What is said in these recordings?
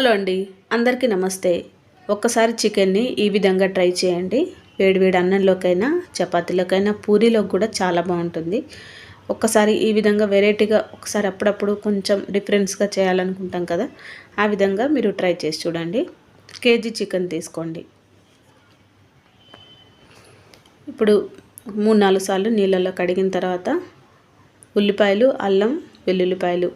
Hello అండి. అందరికీ నమస్తే. ఒక్కసారి చికెన్ని ఈ విధంగా ట్రై చేయండి. వేడివేడి అన్నంలోకైనా చపాతీలోకైనా పూరీలోకి కూడా చాలా బాగుంటుంది. ఒక్కసారి ఈ విధంగా వెరైటీగా ఒకసారి అప్పుడప్పుడు కొంచెం డిఫరెన్స్గా చేయాలనుకుంటాం కదా ఆ విధంగా మీరు ట్రై చేసి చూడండి. కేజీ చికెన్ తీసుకోండి. ఇప్పుడు మూడు నాలుగు సార్లు నీళ్ళల్లో కడిగిన తర్వాత ఉల్లిపాయలు అల్లం వెల్లుల్లిపాయలు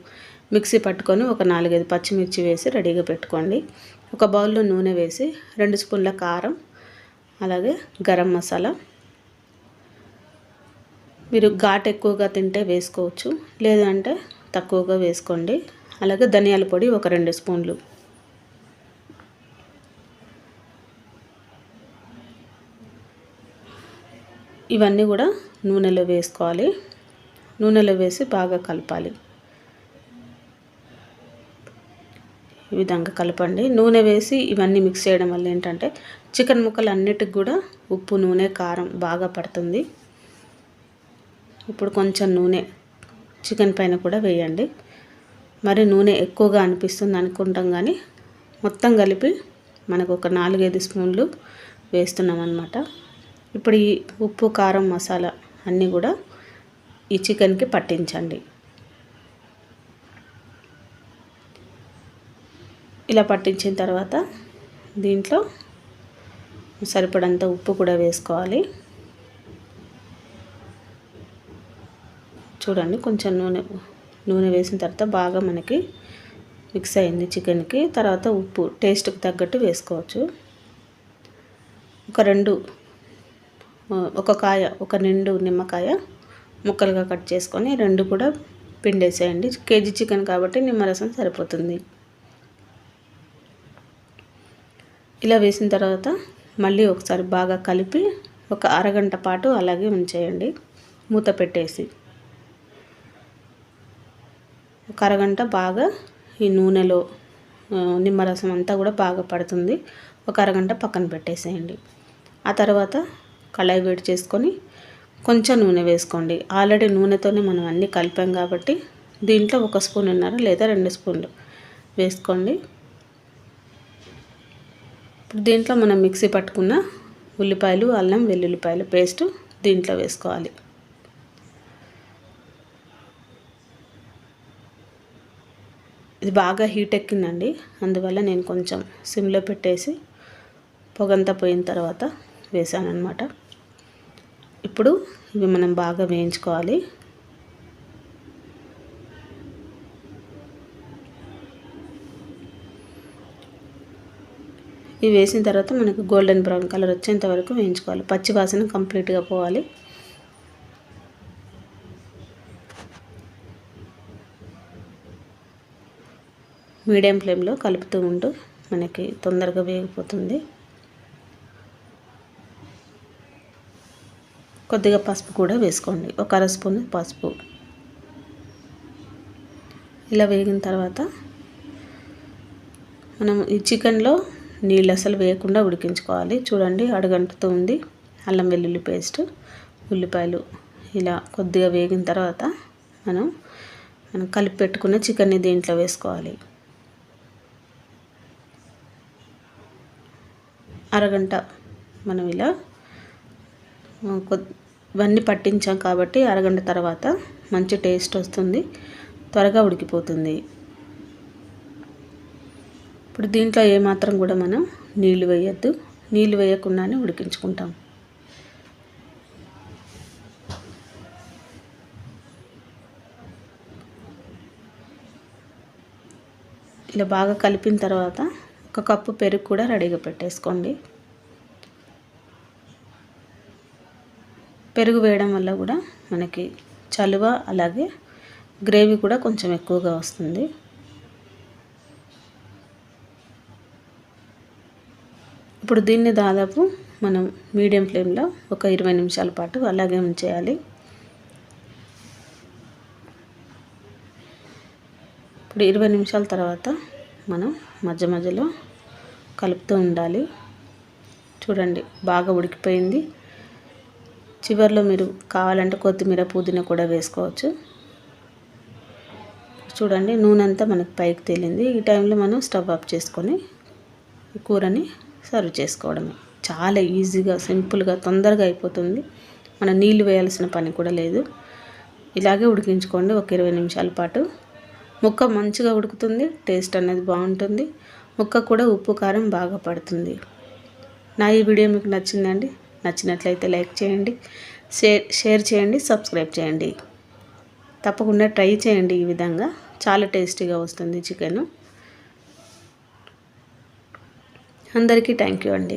మిక్సీ పట్టుకొని ఒక నాలుగైదు పచ్చిమిర్చి వేసి రెడీగా పెట్టుకోండి. ఒక బౌల్లో నూనె వేసి రెండు స్పూన్ల కారం అలాగే గరం మసాలా. మీరు ఘాట్ ఎక్కువగా తింటే వేసుకోవచ్చు లేదంటే తక్కువగా వేసుకోండి. అలాగే ధనియాల పొడి ఒక రెండు స్పూన్లు. ఇవన్నీ కూడా నూనెలో వేసుకోవాలి. నూనెలో వేసి బాగా కలపాలి. ఈ విధంగా కలపండి. నూనె వేసి ఇవన్నీ మిక్స్ చేయడం వల్ల ఏంటంటే చికెన్ ముక్కలు అన్నిటికి కూడా ఉప్పు నూనె కారం బాగా పడుతుంది. ఇప్పుడు కొంచెం నూనె చికెన్ పైన కూడా వేయండి. మరి నూనె ఎక్కువగా అనిపిస్తుంది అనుకుంటాం కానీ మొత్తం కలిపి మనకు ఒక నాలుగైదు స్పూన్లు వేస్తున్నాం అనమాట ఇప్పుడు ఈ ఉప్పు కారం మసాలా అన్నీ కూడా ఈ చికెన్కి పట్టించండి. ఇలా పట్టించిన తర్వాత దీంట్లో సరిపడంత ఉప్పు కూడా వేసుకోవాలి. చూడండి కొంచెం నూనె నూనె వేసిన తర్వాత బాగా మనకి మిక్స్ అయింది చికెన్కి. తర్వాత ఉప్పు టేస్ట్కి తగ్గట్టు వేసుకోవచ్చు. ఒక రెండు ఒక కాయ ఒక నిండు నిమ్మకాయ ముక్కలుగా కట్ చేసుకొని రెండు కూడా పిండేసేయండి. కేజీ చికెన్ కాబట్టి నిమ్మరసం సరిపోతుంది. ఇలా వేసిన తర్వాత మళ్ళీ ఒకసారి బాగా కలిపి ఒక అరగంట పాటు అలాగే ఉంచేయండి. మూత పెట్టేసి ఒక అరగంట బాగా ఈ నూనెలో నిమ్మరసం అంతా కూడా బాగా పడుతుంది. ఒక అరగంట పక్కన పెట్టేసేయండి. ఆ తర్వాత కళాయి వేడి చేసుకొని కొంచెం నూనె వేసుకోండి. ఆల్రెడీ నూనెతోనే మనం అన్నీ కలిపాం కాబట్టి దీంట్లో ఒక స్పూన్ ఉన్నారు లేదా రెండు స్పూన్లు వేసుకోండి. దీంట్లో మనం మిక్సీ పట్టుకున్న ఉల్లిపాయలు అల్లం వెల్లుల్లిపాయలు పేస్ట్ దీంట్లో వేసుకోవాలి. ఇది బాగా హీట్ ఎక్కిందండి. అందువల్ల నేను కొంచెం సిమ్లో పెట్టేసి పొగంతా పోయిన తర్వాత వేసాను అనమాట ఇప్పుడు ఇవి మనం బాగా వేయించుకోవాలి. ఇవి వేసిన తర్వాత మనకు గోల్డెన్ బ్రౌన్ కలర్ వచ్చేంత వరకు వేయించుకోవాలి. పచ్చి వాసన కంప్లీట్గా పోవాలి. మీడియం ఫ్లేమ్లో కలుపుతూ ఉంటూ మనకి తొందరగా వేగిపోతుంది. కొద్దిగా పసుపు కూడా వేసుకోండి. ఒక అర స్పూన్ పసుపు. ఇలా వేగిన తర్వాత మనం ఈ చికెన్లో నీళ్ళు అసలు వేయకుండా ఉడికించుకోవాలి. చూడండి అడగంటుతూ ఉంది. అల్లం వెల్లుల్లి పేస్ట్ ఉల్లిపాయలు ఇలా కొద్దిగా వేగిన తర్వాత మనం మనం కలిపి పెట్టుకున్న చికెన్ని దీంట్లో వేసుకోవాలి. అరగంట మనం ఇలా ఇవన్నీ పట్టించాం కాబట్టి అరగంట తర్వాత మంచి టేస్ట్ వస్తుంది. త్వరగా ఉడికిపోతుంది. ఇప్పుడు దీంట్లో ఏమాత్రం కూడా మనం నీళ్ళు వేయద్దు. నీళ్ళు వేయకుండానే ఉడికించుకుంటాం. ఇలా బాగా కలిపిన తర్వాత ఒక కప్పు పెరుగు కూడా రెడీగా పెట్టేసుకోండి. పెరుగు వేయడం వల్ల కూడా మనకి చలువ అలాగే గ్రేవీ కూడా కొంచెం ఎక్కువగా వస్తుంది. ఇప్పుడు దీన్ని దాదాపు మనం మీడియం ఫ్లేమ్లో ఒక ఇరవై నిమిషాల పాటు అలాగే ఉంచేయాలి. ఇప్పుడు ఇరవై నిమిషాల తర్వాత మనం మధ్య మధ్యలో కలుపుతూ ఉండాలి. చూడండి బాగా ఉడికిపోయింది. చివరిలో మీరు కావాలంటే కొత్తిమీర పుదీనా కూడా వేసుకోవచ్చు. చూడండి నూనె అంతా మనకి పైకి తేలింది. ఈ టైంలో మనం స్టవ్ ఆఫ్ చేసుకొని కూరని సర్వ్ చేసుకోవడమే. చాలా ఈజీగా సింపుల్గా తొందరగా అయిపోతుంది. మనం నీళ్ళు వేయాల్సిన పని కూడా లేదు. ఇలాగే ఉడికించుకోండి ఒక ఇరవై నిమిషాల పాటు. ముక్క మంచిగా ఉడుకుతుంది టేస్ట్ అనేది బాగుంటుంది. ముక్క కూడా ఉప్పు కారం బాగా పడుతుంది. నా ఈ వీడియో మీకు నచ్చిందండి నచ్చినట్లయితే లైక్ చేయండి షేర్ షేర్ చేయండి సబ్స్క్రైబ్ చేయండి. తప్పకుండా ట్రై చేయండి ఈ విధంగా. చాలా టేస్టీగా వస్తుంది చికెను. అందరికీ థ్యాంక్ యూ అండి.